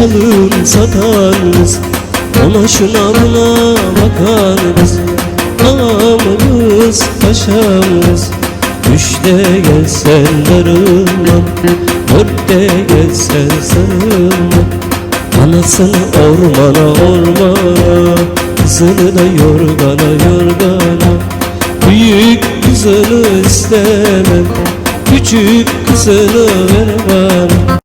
Satan kız Ona şuna buna bakan kız Ağamız paşamız Üçte gelsen darılmam Dörtte gelsen sarılmam Anasını ormana ormana Kızını da yorgana yorgana. Büyük kızını istemem Küçük kızını ver bana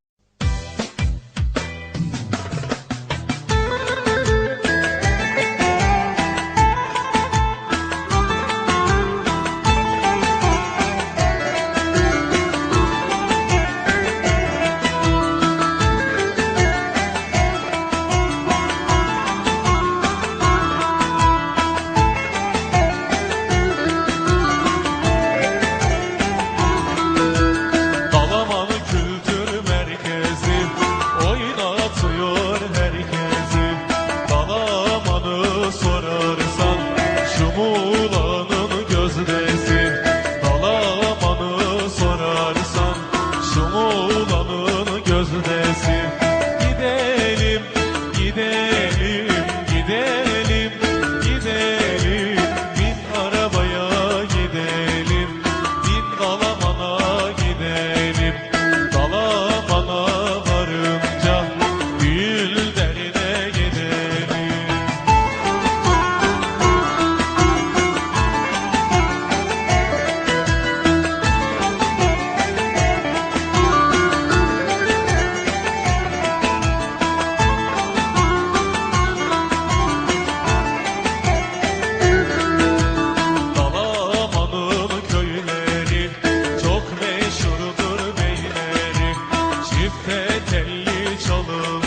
telli çalım